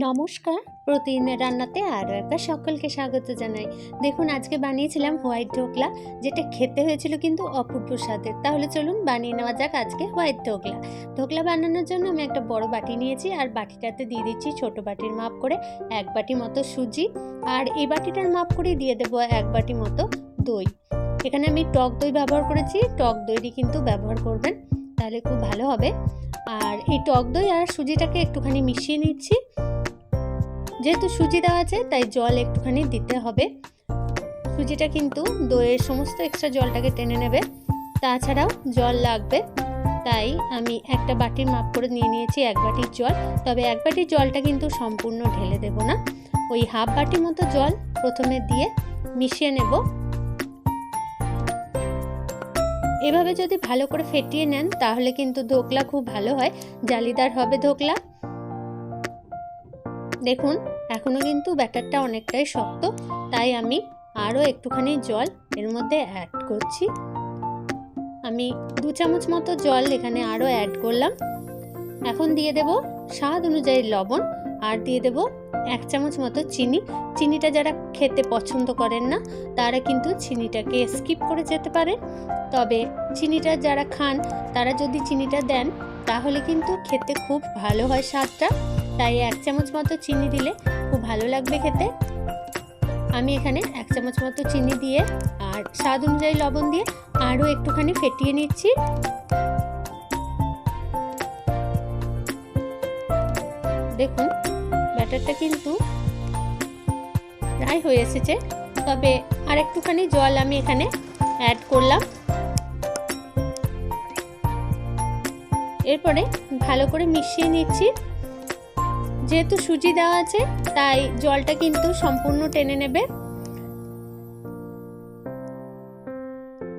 নমস্কার, প্রতিদিনের রান্নাতে আরও একবার সকলকে স্বাগত জানাই। দেখুন, আজকে বানিয়েছিলাম হোয়াইট ঢোকলা, যেটা খেতে হয়েছিল কিন্তু অপূর্ব স্বাদের। তাহলে চলুন বানিয়ে নেওয়া যাক আজকে হোয়াইট ঢোকলা। ঢোকলা বানানোর জন্য আমি একটা বড় বাটি নিয়েছি আর বাটিটাতে দিয়ে দিচ্ছি ছোট বাটির মাপ করে এক বাটি মতো সুজি। আর এই বাটিটার মাপ করে দিয়ে দেবো এক বাটি মতো দই। এখানে আমি টক দই ব্যবহার করেছি, টক দইটি কিন্তু ব্যবহার করবেন, তাহলে খুব ভালো হবে। আর এই টক দই আর সুজিটাকে একটুখানি মিশিয়ে নিচ্ছি। যেহেতু সুজি দেওয়া আছে, তাই জল একটুখানি দিতে হবে। সুজিটা কিন্তু দইয়ের সমস্ত এক্সট্রা জলটাকে টেনে নেবে। তাছাড়াও জল লাগবে, তাই আমি একটা বাটির মাপ করে নিয়ে নিয়েছি এক বাটির জল। তবে এক বাটির জলটা কিন্তু সম্পূর্ণ ঢেলে দেব না। ওই হাফ বাটির মতো জল প্রথমে দিয়ে মিশিয়ে নেব। এভাবে যদি ভালো করে ফেটিয়ে নেন, তাহলে কিন্তু ধোকলা খুব ভালো হয়। জালিদার হবে ধোকলা। দেখুন এখনও কিন্তু ব্যাটারটা অনেকটাই শক্ত, তাই আমি আরও একটুখানি জল এর মধ্যে অ্যাড করছি। আমি দু চামচ মতো জল এখানে আরও অ্যাড করলাম। এখন দিয়ে দেব স্বাদ অনুযায়ী লবণ আর দিয়ে দেব এক চামচ মতো চিনি। চিনিটা যারা খেতে পছন্দ করেন না, তারা কিন্তু চিনিটাকে স্কিপ করে যেতে পারে তবে চিনিটা যারা খান, তারা যদি চিনিটা দেন, তাহলে কিন্তু খেতে খুব ভালো হয় স্বাদটা। তাই এক চামচ মতো চিনি দিলে খুব ভালো লাগবে খেতে। আমি এখানে এক চামচ মতো চিনি দিয়ে আর স্বাদ অনুযায়ী লবণ দিয়ে আরও একটুখানি ফেটিয়ে নিচ্ছি। দেখুন, ব্যাটারটা কিন্তু প্রায় হয়ে এসেছে। তবে আর একটুখানি জল আমি এখানে অ্যাড করলাম। এরপরে ভালো করে মিশিয়ে নিচ্ছি। যেহেতু সুজি দেওয়া আছে, তাই জলটা কিন্তু সম্পূর্ণ টেনে নেবে।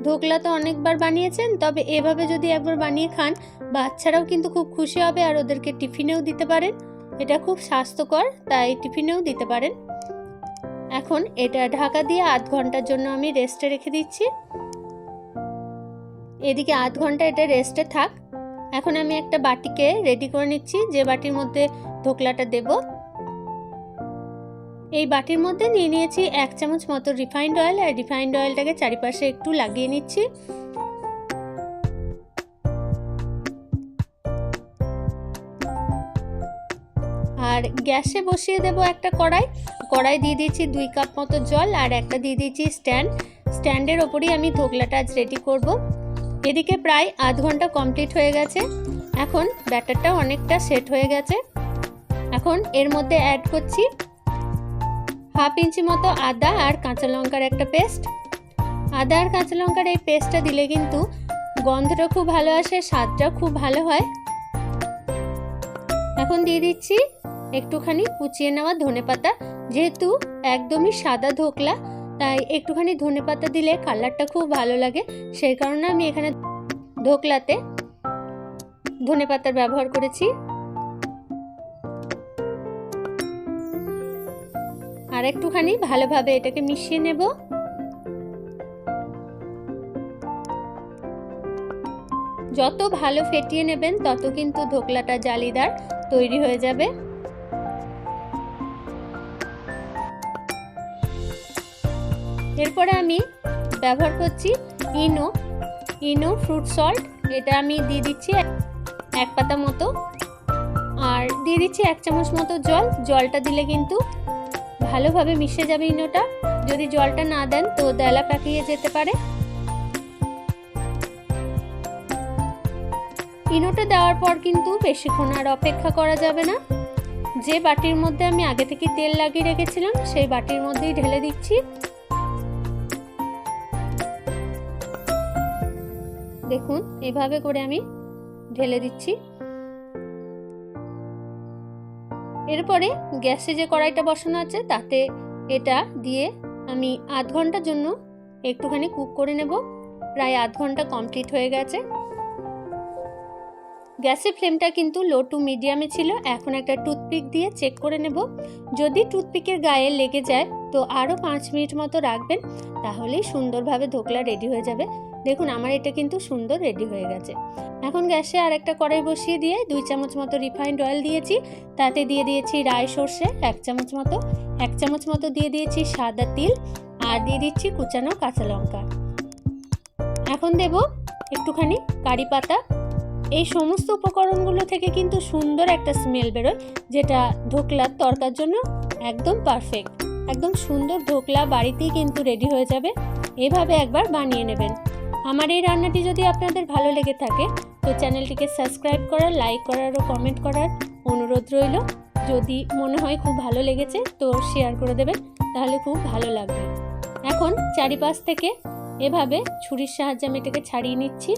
ধোকলা তো অনেকবার বানিয়েছেন, তবে এভাবে যদি একবার বানিয়ে খান, বাচ্চারাও কিন্তু খুব খুশি হবে আর ওদেরকে টিফিনেও দিতে পারেন। এটা খুব স্বাস্থ্যকর, তাই টিফিনেও দিতে পারেন। এখন এটা ঢাকা দিয়ে আধ ঘণ্টার জন্য আমি রেস্টে রেখে দিচ্ছি। এদিকে আধ ঘণ্টা এটা রেস্টে থাক। এখন আমি একটা বাটিকে রেডি করে নিচ্ছি। যে বাটির মধ্যে ধোকলাটা দেব। এই বাটির মধ্যে নিয়ে নিয়েছি এক চামচ মতো রিফাইন্ড অয়েল আর রিফাইন্ড অয়েলটাকে চারিপাশে একটু লাগিয়ে নিচ্ছি। আর গ্যাসে বসিয়ে দেব একটা কড়াই। কড়াই দিয়ে দিয়েছি দুই কাপ মতো জল, আর একটা দিয়ে দিয়েছি স্ট্যান্ড। স্ট্যান্ডের ওপরেই আমি ধোকলাটা আজ রেডি করব। এদিকে প্রায় আধ ঘণ্টা কমপ্লিট হয়ে গেছে। এখন ব্যাটারটা অনেকটা সেট হয়ে গেছে। এখন এর মধ্যে অ্যাড করছি হাফ ইঞ্চি মতো আদা আর কাঁচা লঙ্কার একটা পেস্ট আদা আর কাঁচা লঙ্কার এই পেস্টটা দিলে কিন্তু গন্ধটা খুব ভালো আসে, স্বাদটা খুব ভালো হয়। এখন দিয়ে দিচ্ছি একটুখানি কুচিয়ে নেওয়া ধনে পাতা যেহেতু একদমই সাদা ধোকলা তাই একটুখানি ধনে পাতা দিলে কালারটা খুব ভালো লাগে। সেই কারণে আমি এখানে ধোকলাতে ধনে পাতার ব্যবহার করেছি। আর একটুখানি ভালোভাবে এটাকে মিশিয়ে নেব। যত ভালো ফেটিয়ে নেবেন, তত কিন্তু ধোকলাটা জালিদার তৈরি হয়ে যাবে। এরপরে আমি ব্যবহার করছি ইনো ইনো ফ্রুট সল্ট এটা আমি দিয়ে দিচ্ছি এক পাতা মতো। আর দিয়ে দিচ্ছি এক চামচ মতো জল। জলটা দিলে কিন্তু ভালোভাবে মিশে যাবে ইনোটা। যদি জলটা না দেন তো দেলা পাকিয়ে যেতে পারে। ইনোটা দেওয়ার পর কিন্তু বেশিক্ষণ আর অপেক্ষা করা যাবে না। যে বাটির মধ্যে আমি আগে থেকে তেল লাগিয়ে রেখেছিলাম, সেই বাটির মধ্যেই ঢেলে দিচ্ছি। দেখুন এভাবে করে আমি ঢেলে দিচ্ছি। এরপরে গ্যাসে যে কড়াইটা বসানো আছে, তাতে এটা দিয়ে আমি আধ ঘণ্টার জন্য একটুখানি কুক করে নেব। প্রায় আধ ঘণ্টা কমপ্লিট হয়ে গেছে। গ্যাসের ফ্লেমটা কিন্তু লো টু মিডিয়ামে ছিল। এখন একটা টুথপিক দিয়ে চেক করে নেব। যদি টুথপিকের গায়ে লেগে যায়, তো আরও পাঁচ মিনিট মতো রাখবেন, তাহলেই সুন্দরভাবে ধোকলা রেডি হয়ে যাবে। দেখুন, আমার এটা কিন্তু সুন্দর রেডি হয়ে গেছে। এখন গ্যাসে আর একটা কড়াই বসিয়ে দিয়ে দুই চামচ মতো রিফাইন্ড অয়েল দিয়েছি। তাতে দিয়ে দিয়েছি রাই সর্ষে, এক চামচ মতো, এক চামচ মতো দিয়ে দিয়েছি সাদা তিল আর দিয়ে দিচ্ছি কুচানো কাঁচা লঙ্কা। এখন দেব একটুখানি কারি পাতা। এই সমস্ত উপকরণগুলো থেকে কিন্তু সুন্দর একটা স্মেল বেরোয়, যেটা ধোকলার তরকার জন্য একদম পারফেক্ট একদম সুন্দর ঢোকলা বাড়িতেই কিন্তু রেডি হয়ে যাবে। এভাবে একবার বানিয়ে নেবেন। আমার এই রান্নাটি যদি আপনাদের ভালো লেগে থাকে, তো চ্যানেলটিকে সাবস্ক্রাইব করার লাইক করার ও কমেন্ট করার অনুরোধ রইল। যদি মনে হয় খুব ভালো লেগেছে, তো শেয়ার করে দেবেন, তাহলে খুব ভালো লাগবে। এখন চারিপাশ থেকে এভাবে ছুরির সাহায্যে আমি এটাকে ছাড়িয়ে নিচ্ছি।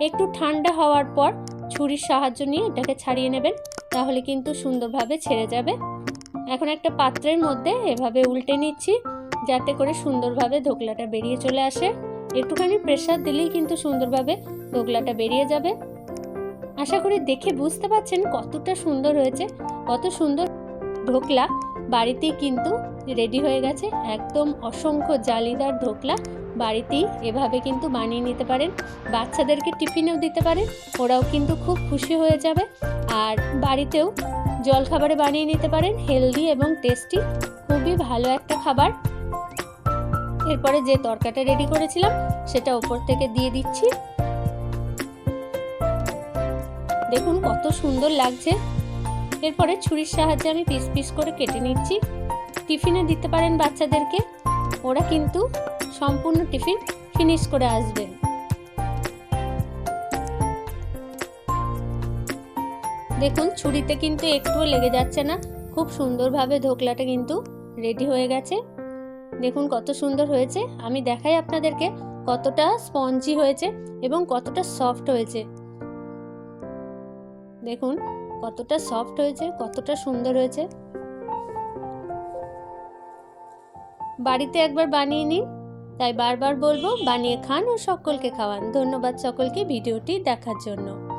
একটু ঠান্ডা হওয়ার পর ছুরির সাহায্য নিয়ে এটাকে ছাড়িয়ে নেবেন, তাহলে কিন্তু সুন্দরভাবে ছেড়ে যাবে। এখন একটা পাত্রের মধ্যে এভাবে উল্টে নিচ্ছি, যাতে করে সুন্দরভাবে ধোকলাটা বেরিয়ে চলে আসে। একটুখানি প্রেশার দিলেই কিন্তু সুন্দরভাবে ধোকলাটা বেরিয়ে যাবে। আশা করি দেখে বুঝতে পারছেন কতটা সুন্দর হয়েছে। কত সুন্দর ধোকলা বাড়িতেই কিন্তু রেডি হয়ে গেছে। একদম অসংখ্য জালিদার ধোকলা। বাড়িতেই এভাবে কিন্তু বানিয়ে নিতে পারেন। বাচ্চাদেরকে টিফিনেও দিতে পারেন। ওরাও কিন্তু খুব খুশি হয়ে যাবে। আর বাড়িতেও জলখাবারে বানিয়ে নিতে পারেন। হেলদি এবং টেস্টি, খুবই ভালো একটা খাবার। এরপরে যে তরকাটা রেডি করেছিলাম, সেটা ওপর থেকে দিয়ে দিচ্ছি। দেখুন কত সুন্দর লাগছে। এরপরে ছুরির সাহায্যে আমি পিস পিস করে কেটে নিচ্ছি। টিফিনে দিতে পারেন বাচ্চাদেরকে। ওরা কিন্তু সম্পূর্ণ টিফিন ফিনিশ করে আসবেন দেখুন, ছুরিতে কিন্তু একটুও লেগে যাচ্ছে না। খুব সুন্দরভাবে ধোকলাটা কিন্তু রেডি হয়ে গেছে। দেখুন, কত সুন্দর হয়েছে। আমি দেখাই আপনাদেরকে কতটা স্পঞ্জি হয়েছে এবং কতটা সফট হয়েছে। দেখুন, কতটা সফট হয়েছে, কতটা সুন্দর হয়েছে। বাড়িতে একবার বানিয়ে নিন। তাই বারবার বলব বানিয়ে খান ও সকলকে খাওয়ান। ধন্যবাদ সকলকে ভিডিওটি দেখার জন্য।